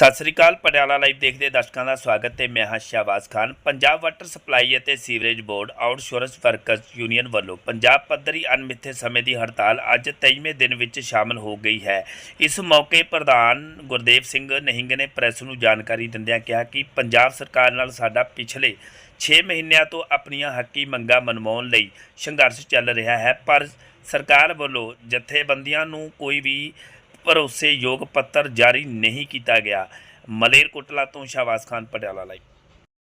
ਸਤਿ ਸ੍ਰੀ ਅਕਾਲ, Patiala live ਦੇਖਦੇ ਦਰਸ਼ਕਾਂ ਦਾ ਸਵਾਗਤ ਹੈ। ਮੈਂ ਹਾਂ ਸ਼ਹਬਾਜ਼ ਖਾਨ। ਪੰਜਾਬ ਵਾਟਰ ਸਪਲਾਈ ਅਤੇ sewerage board, outsource workers union ਵੱਲੋਂ ਪੰਜਾਬ ਪੱਧਰੀ ਅਣਮਿੱਥੇ ਸਮੇਂ ਦੀ ਹੜਤਾਲ ਅੱਜ 23ਵੇਂ ਦਿਨ ਵਿੱਚ ਸ਼ਾਮਲ ਹੋ ਗਈ ਹੈ। ਇਸ ਮੌਕੇ ਪ੍ਰਧਾਨ ਗੁਰਦੇਵ ਸਿੰਘ ਨਹਿੰਗ ਨੇ ਪ੍ਰੈਸ ਨੂੰ ਜਾਣਕਾਰੀ ਦਿੰਦਿਆਂ ਕਿਹਾ ਕਿ ਪੰਜਾਬ ਸਰਕਾਰ ਨਾਲ ਸਾਡਾ ਪਿਛਲੇ 6 ਮਹੀਨਿਆਂ ਤੋਂ ਆਪਣੀਆਂ ਹੱਕੀ ਮੰਗਾਂ ਮਨਵਾਉਣ ਲਈ ਸੰਘਰਸ਼ ਚੱਲ ਰਿਹਾ ਹੈ, ਪਰ ਸਰਕਾਰ ਵੱਲੋਂ ਜਥੇਬੰਦੀਆਂ ਨੂੰ ਕੋਈ ਵੀ ਭਰੋਸੇਯੋਗ ਪੱਤਰ ਜਾਰੀ ਨਹੀਂ ਕੀਤਾ ਗਿਆ ਮਲੇਰਕੋਟਲਾ ਤੋਂ ਸ਼ਾਹਬਾਜ਼ ਖਾਨ ਪਟਿਆਲਾ ਲਈ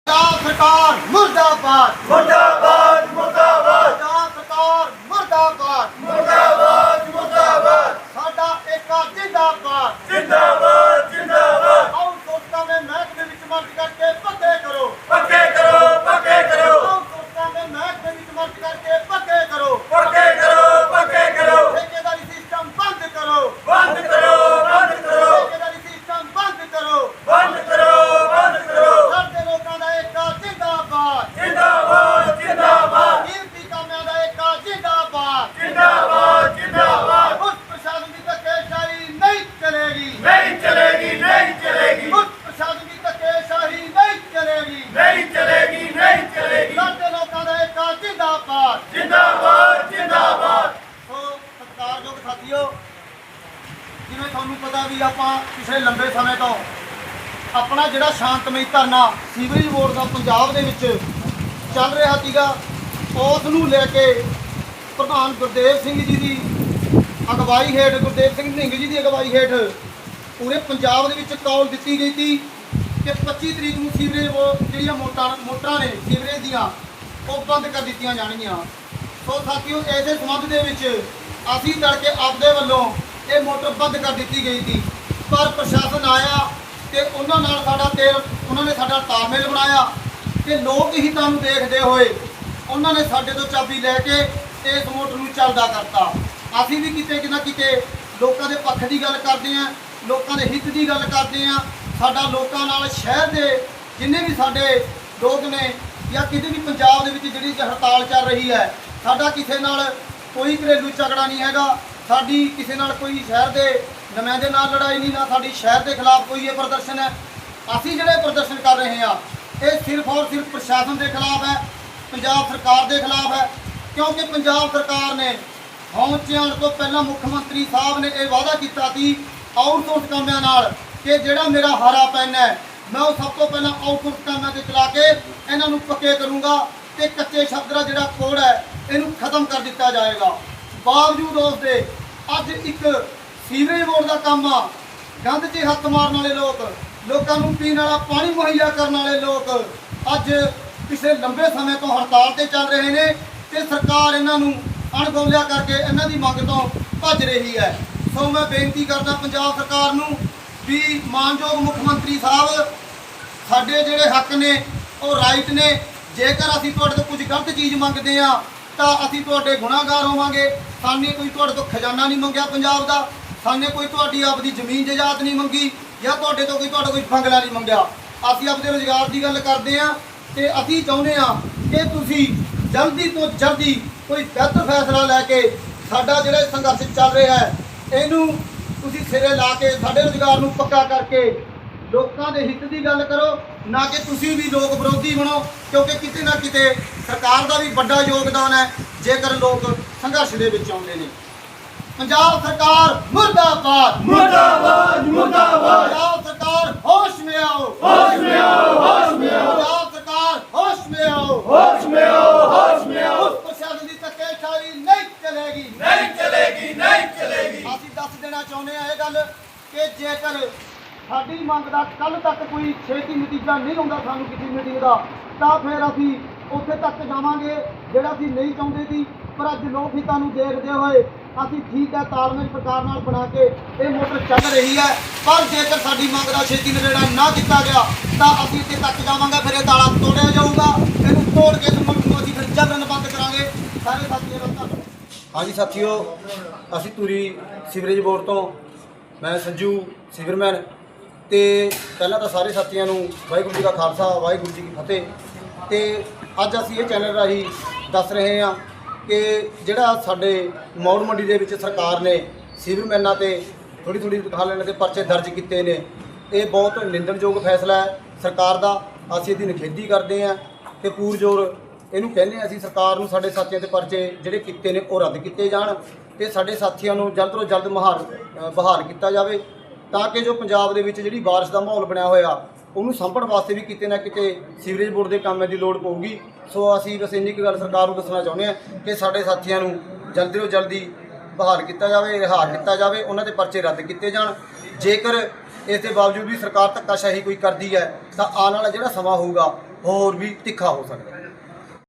ਪੰਜਾਬ ਸਰਕਾਰ ਮੁਰਦਾਬਾਦ ਮੁਰਦਾਬਾਦ ਮੁਰਦਾਬਾਦ ਪੰਜਾਬ ਸਰਕਾਰ ਮੁਰਦਾਬਾਦ ਮੁਰਦਾਬਾਦ ਮੁਰਦਾਬਾਦ ਸਾਡਾ ਏਕਾ ਜਿੰਦਾਬਾਦ ਜਿੰਦਾਬਾਦ ਜਿੰਦਾਬਾਦ ਆਉ ਦੋਸਤਾਂ ਦੇ ਮਹਿਕਮੇ ਵਿੱਚ ਮਰਜ ਕਰਕੇ ਪੱਕੇ ਕਰੋ ਪੱਕੇ ਕਰੋ ਪੱਕੇ ਕਰੋ ਆਉ ਦੋਸਤਾਂ ਦੇ ਮਹਿਕਮੇ ਵਿੱਚ ਮਰਜ ਕਰਕੇ ਪੱਕੇ ਕਰੋ ਪੱਕੇ ਕਰੋ ਪੱਕੇ ਕਰੋ ਠੇਕੇਦਾਰੀ ਸਿਸਟਮ ਬੰਦ ਕਰੋ ਬੰਦ ਕਰੋ ਬੰਦ ਕਰੋ ਠੇਕੇਦਾਰੀ ਸਿਸਟਮ ਬੰਦ ਕਰੋ ਬੰਦ ਕਰੋ ਬੰਦ ਕਰੋ ਸਾਡੇ ਲੋਕਾਂ ਦਾ ਏਕਾ ਜਿੰਦਾਬਾਦ ਜਿੰਦਾਬਾਦ ਜਿੰਦਾਬਾਦ ਕੀਮਤੀ ਕਾਮਿਆਂ ਦਾ ਏਕਾ ਜਿੰਦਾਬਾਦ ਜਿੰਦਾਬਾਦ ਜਿੰਦਾਬਾਦ ਉਸ ਪ੍ਰਸ਼ਾਸਨ ਦੀ ਧੱਕੇਸ਼ਾਹੀ ਨਹੀਂ ਚਲੇਗੀ ਨਹੀਂ ਚਲੇਗੀ ਨਹੀਂ ਚਲੇਗੀ ਉਸ ਪ੍ਰਸ਼ਾਸਨ ਦੀ ਧੱਕੇਸ਼ਾਹੀ ਨਹੀਂ ਚਲੇਗੀ ਨਹੀਂ ਚਲੇਗੀ ਨਹੀਂ ਚਲੇਗੀ ਸਾਡੇ ਲੋਕਾਂ ਦਾ ਏਕਾ ਜਿੰਦਾਬਾਦ ਜਿੰਦਾਬਾਦ ਜਿੰਦਾਬਾਦ ਸੋ ਸਤਿਕਾਰਯੋਗ ਸਾਥੀਓ ਜਿਵੇਂ ਤੁਹਾਨੂੰ ਪਤਾ ਵੀ ਆਪਾਂ ਪਿਛਲੇ ਲੰਬੇ ਸਮੇਂ ਤੋਂ ਆਪਣਾ ਜਿਹੜਾ ਸ਼ਾਂਤਮਈ ਧਰਨਾ ਸੀਵਰੇਜ ਬੋਰਡ ਦਾ ਪੰਜਾਬ ਦੇ ਵਿੱਚ ਚੱਲ ਰਿਹਾ ਸੀਗਾ, ਉਸ ਨੂੰ ਲੈ ਕੇ ਪ੍ਰਧਾਨ ਗੁਰਦੇਵ ਸਿੰਘ ਜੀ ਦੀ ਅਗਵਾਈ ਹੇਠ, ਗੁਰਦੇਵ ਸਿੰਘ ਨਿੰਗ ਜੀ ਦੀ ਅਗਵਾਈ ਹੇਠ ਪੂਰੇ ਪੰਜਾਬ ਦੇ ਵਿੱਚ ਕਾਲ ਦਿੱਤੀ ਗਈ ਸੀ ਕਿ 25 ਤਰੀਕ ਨੂੰ ਸੀਵਰੇਜ ਬੋ- ਜਿਹੜੀਆਂ ਮੋਟਰਾਂ ਮੋਟਰਾਂ ਨੇ ਸੀਵਰੇਜ ਦੀਆਂ, ਉਹ ਬੰਦ ਕਰ ਦਿੱਤੀਆਂ ਜਾਣਗੀਆਂ। ਸੋ ਸਾਥੀਓ ਇਹਦੇ ਸੰਬੰਧ ਦੇ ਵਿੱਚ ਅਸੀਂ ਤੜਕੇ ਆਪਦੇ ਵੱਲੋਂ ਇਹ ਮੋਟਰ ਬੰਦ ਕਰ ਦਿੱਤੀ ਗਈ ਸੀ। ਪਰ ਪ੍ਰਸ਼ਾਸਨ ਆਇਆ ਤੇ ਉਹਨਾਂ ਨਾਲ ਸਾਡਾ ਤੇਲ, ਉਹਨਾਂ ਨੇ ਸਾਡਾ ਤਾਲਮੇਲ ਬਣਾਇਆ ਤੇ ਲੋਕ ਹਿੱਤਾਂ ਨੂੰ ਦੇਖਦੇ ਹੋਏ ਉਹਨਾਂ ਨੇ ਸਾਡੇ ਤੋਂ ਚਾਬੀ ਲੈ ਕੇ ਇਸ ਮੋਟਰ ਨੂੰ ਚੱਲਦਾ ਕਰਤਾ। ਅਸੀਂ ਵੀ ਕਿਤੇ ਕਿ ਨਾ ਕਿਤੇ ਲੋਕਾਂ ਦੇ ਪੱਖ ਦੀ ਗੱਲ ਕਰਦੇ ਆਂ ਲੋਕਾਂ ਦੇ ਹਿੱਤ ਦੀ ਗੱਲ ਕਰਦੇ ਆਂ ਸਾਡਾ ਲੋਕਾਂ ਨਾਲ ਸ਼ਹਿਰ ਦੇ ਜਿੰਨੇ ਵੀ ਸਾਡੇ ਲੋਕ ਨੇ ਜਾਂ ਕਿਤੇ ਵੀ ਪੰਜਾਬ ਦੇ ਵਿੱਚ ਜਿਹੜੀ ਹੜਤਾਲ ਚੱਲ ਰਹੀ ਹੈ, ਸਾਡਾ ਕਿਸੇ ਨਾਲ ਕੋਈ ਘਰੇਲੂ ਝਗੜਾ ਨਹੀਂ ਹੈਗਾ। ਸਾਡੀ ਕਿਸੇ ਨਾਲ ਕੋਈ ਸ਼ਹਿਰ ਦੇ ਨੁਮਾਇੰਦੇ ਨਾਲ ਲੜਾਈ ਨਹੀਂ, ਨਾ ਸਾਡੀ ਸ਼ਹਿਰ ਦੇ ਖਿਲਾਫ ਕੋਈ ਇਹ ਪ੍ਰਦਰਸ਼ਨ ਹੈ। ਅਸੀਂ ਜਿਹੜੇ ਪ੍ਰਦਰਸ਼ਨ ਕਰ ਰਹੇ ਹਾਂ, ਇਹ ਸਿਰਫ ਔਰ ਸਿਰਫ ਪ੍ਰਸ਼ਾਸਨ ਦੇ ਖਿਲਾਫ ਹੈ, ਪੰਜਾਬ ਸਰਕਾਰ ਦੇ ਖਿਲਾਫ ਹੈ, ਕਿਉਂਕਿ ਪੰਜਾਬ ਸਰਕਾਰ ਨੇ ਪਹੁੰਚਣ ਤੋਂ ਪਹਿਲਾਂ ਮੁੱਖ ਮੰਤਰੀ ਸਾਹਿਬ ਨੇ ਇਹ ਵਾਅਦਾ ਕੀਤਾ ਸੀ ਆਊਟਸੋਰਸ ਕਾਮਿਆਂ ਨਾਲ ਕਿ ਜਿਹੜਾ ਮੇਰਾ ਹਾਰਾ ਪੈਨ ਹੈ, ਮੈਂ ਉਹ ਸਭ ਤੋਂ ਪਹਿਲਾਂ ਆਊਟਸੋਰਸ ਕਾਮਿਆਂ ਤੇ ਚਲਾ ਕੇ ਇਹਨਾਂ ਨੂੰ ਪੱਕੇ ਕਰੂੰਗਾ ਤੇ ਕੱਚੇ ਸ਼ਬਦ ਦਾ ਜਿਹੜਾ ਕੋਡ ਹੈ, ਇਹਨੂੰ ਖਤਮ ਕਰ ਦਿੱਤਾ ਜਾਏਗਾ। ਬਾਵਜੂਦ ਉਸ ਦੇ ਅੱਜ ਇੱਕ ਸੀਵਰੇਜ ਬੋਰਡ ਦਾ ਕੰਮ ਆ। ਗੰਦ 'ਚ ਹੱਥ ਮਾਰਨ ਵਾਲੇ ਲੋਕ, ਲੋਕਾਂ ਨੂੰ ਪੀਣ ਵਾਲਾ ਪਾਣੀ ਮੁਹੱਈਆ ਕਰਨ ਵਾਲੇ ਲੋਕ ਅੱਜ ਪਿਛਲੇ ਲੰਬੇ ਸਮੇਂ ਤੋਂ ਹੜਤਾਲ ਤੇ ਚੱਲ ਰਹੇ ਨੇ ਤੇ ਸਰਕਾਰ ਇਹਨਾਂ ਨੂੰ ਅਣਗੌਲਿਆ ਕਰਕੇ ਇਹਨਾਂ ਦੀ ਮੰਗ ਤੋਂ ਭੱਜ ਰਹੀ ਹੈ। ਸੋ ਮੈਂ ਬੇਨਤੀ ਕਰਦਾ ਪੰਜਾਬ ਸਰਕਾਰ ਨੂੰ ਵੀ ਮਾਨਯੋਗ ਮੁੱਖ ਮੰਤਰੀ ਸਾਹਿਬ, ਸਾਡੇ ਜਿਹੜੇ ਹੱਕ ਨੇ, ਉਹ ਰਾਈਟ ਨੇ। ਜੇਕਰ ਅਸੀਂ ਤੁਹਾਡੇ ਤੋਂ ਕੁਝ ਗਲਤ ਚੀਜ਼ ਮੰਗਦੇ ਆ ਤਾਂ ਅਸੀਂ ਤੁਹਾਡੇ ਗੁਨਾਹਗਾਰ ਹੋਵਾਂਗੇ। ਸਾਨੇ ਕੋਈ ਤੁਹਾਡੇ ਤੋਂ ਖਜ਼ਾਨਾ ਨਹੀਂ ਮੰਗਿਆ ਪੰਜਾਬ ਦਾ? ਸਾਨੇ ਕੋਈ ਤੁਹਾਡੀ ਆਪਦੀ ਜ਼ਮੀਨ ਜਾਇਦਾਦ ਨਹੀਂ ਮੰਗੀ ਜਾਂ ਤੁਹਾਡੇ ਤੋਂ ਕੋਈ ਤੁਹਾਡਾ ਕੋਈ ਫੰਗਲਾ ਨਹੀਂ ਮੰਗਿਆ? ਅਸੀਂ ਆਪਦੇ ਰੋਜ਼ਗਾਰ ਦੀ ਗੱਲ ਕਰਦੇ ਆ ਤੇ ਅਸੀਂ ਚਾਹੁੰਦੇ ਆ ਕਿ ਤੁਸੀਂ ਜਲਦੀ ਤੋਂ ਜਲਦੀ ਕੋਈ ਬਿਹਤਰ ਫੈਸਲਾ ਲੈ ਕੇ ਸਾਡਾ ਜਿਹੜਾ ਸੰਘਰਸ਼ ਚੱਲ ਰਿਹਾ ਹੈ, ਇਹਨੂੰ ਤੁਸੀਂ ਸਿਰੇ ਲਾ ਕੇ ਸਾਡੇ ਰੋਜ਼ਗਾਰ ਨੂੰ ਪੱਕਾ ਕਰਕੇ ਲੋਕਾਂ ਦੇ ਹਿੱਤ ਦੀ ਗੱਲ ਕਰੋ, ਨਾ ਕਿ ਤੁਸੀਂ ਵੀ ਲੋਕ ਵਿਰੋਧੀ ਬਣੋ, ਕਿਉਂਕਿ ਕਿਤੇ ਨਾ ਕਿਤੇ ਸਰਕਾਰ ਦਾ ਵੀ ਵੱਡਾ ਯੋਗਦਾਨ ਹੈ। ਜੇਕਰ ਲੋਕ ਸੰਘਰਸ਼ ਦੇ ਵਿੱਚ ਆਉਂਦੇ ਨੇ। ਪੰਜਾਬ ਸਰਕਾਰ ਮੁਰਦਾਬਾਦ। ਮੁਰਦਾਬਾਦ ਮੁਰਦਾਬਾਦ। ਪੰਜਾਬ ਸਰਕਾਰ ਹੋਸ਼ ਮੇ ਆਓ। ਹੋਸ਼ ਮੇ ਆਓ ਹੋਸ਼ ਮੇ ਆਓ। ਪੰਜਾਬ ਸਰਕਾਰ ਹੋਸ਼ ਮੇ ਆਓ। ਹੋਸ਼ ਮੇ ਆਓ ਹੋਸ਼ ਮੇ ਆਓ। ਉਸ ਪ੍ਰਸ਼ਾਸਨ ਦੀ ਧੱਕੇਸ਼ਾਹੀ ਨਹੀਂ ਚਲੇਗੀ। ਨਹੀਂ ਚਲੇਗੀ ਨਹੀਂ ਚਲੇਗੀ। ਅਸੀਂ ਦੱਸ ਦੇਣਾ ਚਾਹੁੰਦੇ ਆ ਇਹ ਗੱਲ ਕਿ ਜੇਕਰ ਸਾਡੀ ਮੰਗ ਦਾ ਕੱਲ ਤੱਕ ਕੋਈ ਛੇਤੀ ਨਤੀਜਾ ਨਹੀਂ ਹੁੰਦਾ ਸਾਨੂੰ ਕਿਸੇ ਮੀਟਿੰਗ ਦਾ ਤਾਂ ਫਿਰ ਅਸੀਂ ਉੱਥੇ ਤੱਕ ਜਾਵਾਂਗੇ ਜਿਹੜਾ ਅਸੀਂ ਨਹੀਂ ਚਾਹੁੰਦੇ ਸੀ। ਪਰ ਅੱਜ ਲੋਕ ਹਿੱਤਾਂ ਨੂੰ ਦੇਖਦੇ ਹੋਏ ਅਸੀਂ ਠੀਕ ਹੈ ਤਾਲਮੇਲ ਸਰਕਾਰ ਨਾਲ ਬਣਾ ਕੇ ਇਹ ਮੋਟਰ ਚੱਲ ਰਹੀ ਹੈ। ਪਰ ਜੇਕਰ ਸਾਡੀ ਮੰਗ ਦਾ ਛੇਤੀ ਨਿਬੇੜਾ ਨਾ ਕੀਤਾ ਗਿਆ, ਤਾਂ ਅਸੀਂ ਇੱਥੇ ਤੱਕ ਜਾਵਾਂਗੇ, ਫਿਰ ਇਹ ਤਾਲਾ ਤੋੜਿਆ ਜਾਊਗਾ। ਇਹਨੂੰ ਤੋੜ ਕੇ ਇਸ ਮੁਲਕ ਨੂੰ ਅਸੀਂ ਫਿਰ ਜਬਰਨ ਬੰਦ ਕਰਾਂਗੇ। ਸਾਰੇ ਸਾਥੀਆਂ ਦਾ ਧੰਨਵਾਦ। ਹਾਂਜੀ, ਸਾਥੀਓ, ਅਸੀਂ ਧੂਰੀ ਸੀਵਰੇਜ ਬੋਰਡ ਤੋਂ, ਮੈਂ ਸੰਜੂ ਸੀਵਰਮੈਨ, ਤੇ ਪਹਿਲਾਂ ਤਾਂ ਸਾਰੇ ਸਾਥੀਆਂ ਨੂੰ ਵਾਹਿਗੁਰੂ ਜੀ ਕਾ ਖਾਲਸਾ, ਵਾਹਿਗੁਰੂ ਜੀ ਕੀ ਫਤਿਹ। ਤੇ ਅੱਜ ਅਸੀਂ ਇਹ ਚੈਨਲ ਰਾਹੀਂ ਦੱਸ ਰਹੇ ਹਾਂ ਕਿ ਜਿਹੜਾ ਸਾਡੇ ਮੌੜ ਮੰਡੀ ਦੇ ਵਿੱਚ ਸਰਕਾਰ ਨੇ ਸੀਵਰਮੈਨਾਂ ਤੇ ਥੋੜੀ ਥੋੜੀ ਦਿਖਾ ਲੈਣ ਤੇ ਪਰਚੇ ਦਰਜ ਕੀਤੇ ਨੇ। ਇਹ ਬਹੁਤ ਨਿੰਦਣਯੋਗ ਫੈਸਲਾ ਹੈ। ਸਰਕਾਰ ਦਾ ਅਸੀਂ ਇਹਦੀ ਨਿਖੇਧੀ ਕਰਦੇ ਹਾਂ ਤੇ ਪੂਰਜੋਰ ਇਹਨੂੰ ਕਹਿੰਦੇ ਹਾਂ ਅਸੀਂ ਸਰਕਾਰ ਨੂੰ ਸਾਡੇ ਸਾਥੀਆਂ 'ਤੇ ਪਰਚੇ ਜਿਹੜੇ ਕੀਤੇ ਨੇ ਉਹ ਰੱਦ ਕੀਤੇ ਜਾਣ ਤੇ ਸਾਡੇ ਸਾਥੀਆਂ ਨੂੰ ਜਲਦ ਤੋਂ ਜਲਦ ਮਹਾਰ ਅ, ਬਹਾਲ ਕੀਤਾ ਜਾਵੇ ਤਾਂ ਕਿ ਜੋ ਪੰਜਾਬ ਦੇ ਵਿੱਚ ਜਿਹੜੀ ਬਾਰਿਸ਼ ਦਾ ਮਾਹੌਲ ਬਣਿਆ ਹੋਇਆ ਉਹਨੂੰ ਸੰਭਣ ਵਾਸਤੇ ਵੀ ਕਿਤੇ ਨਾ ਕਿਤੇ ਸੀਵਰੇਜ ਬੋਰਡ ਦੇ ਕੰਮ ਦੀ ਲੋੜ ਪਊਗੀ। ਸੋ ਅਸੀਂ ਬਸ ਇੰਨੀ ਕੁ ਗੱਲ ਸਰਕਾਰ ਨੂੰ ਦੱਸਣਾ ਚਾਹੁੰਦੇ ਹਾਂ ਕਿ ਸਾਡੇ ਸਾਥੀਆਂ ਨੂੰ ਜਲਦੀ ਤੋਂ ਜਲਦੀ ਬਹਾਲ ਕੀਤਾ ਜਾਵੇ ਰਿਹਾ ਕੀਤਾ ਜਾਵੇ, ਉਹਨਾਂ ਦੇ ਪਰਚੇ ਰੱਦ ਕੀਤੇ ਜਾਣ। ਜੇਕਰ ਇਸ ਦੇ ਬਾਵਜੂਦ ਵੀ ਸਰਕਾਰ ਧੱਕਾਸ਼ਾਹੀ ਕੋਈ ਕਰਦੀ ਹੈ, ਤਾਂ ਆਉਣ ਵਾਲਾ ਜਿਹੜਾ ਸਮਾਂ ਹੋਊਗਾ ਹੋਰ ਵੀ ਤਿੱਖਾ ਹੋ ਸਕਦਾ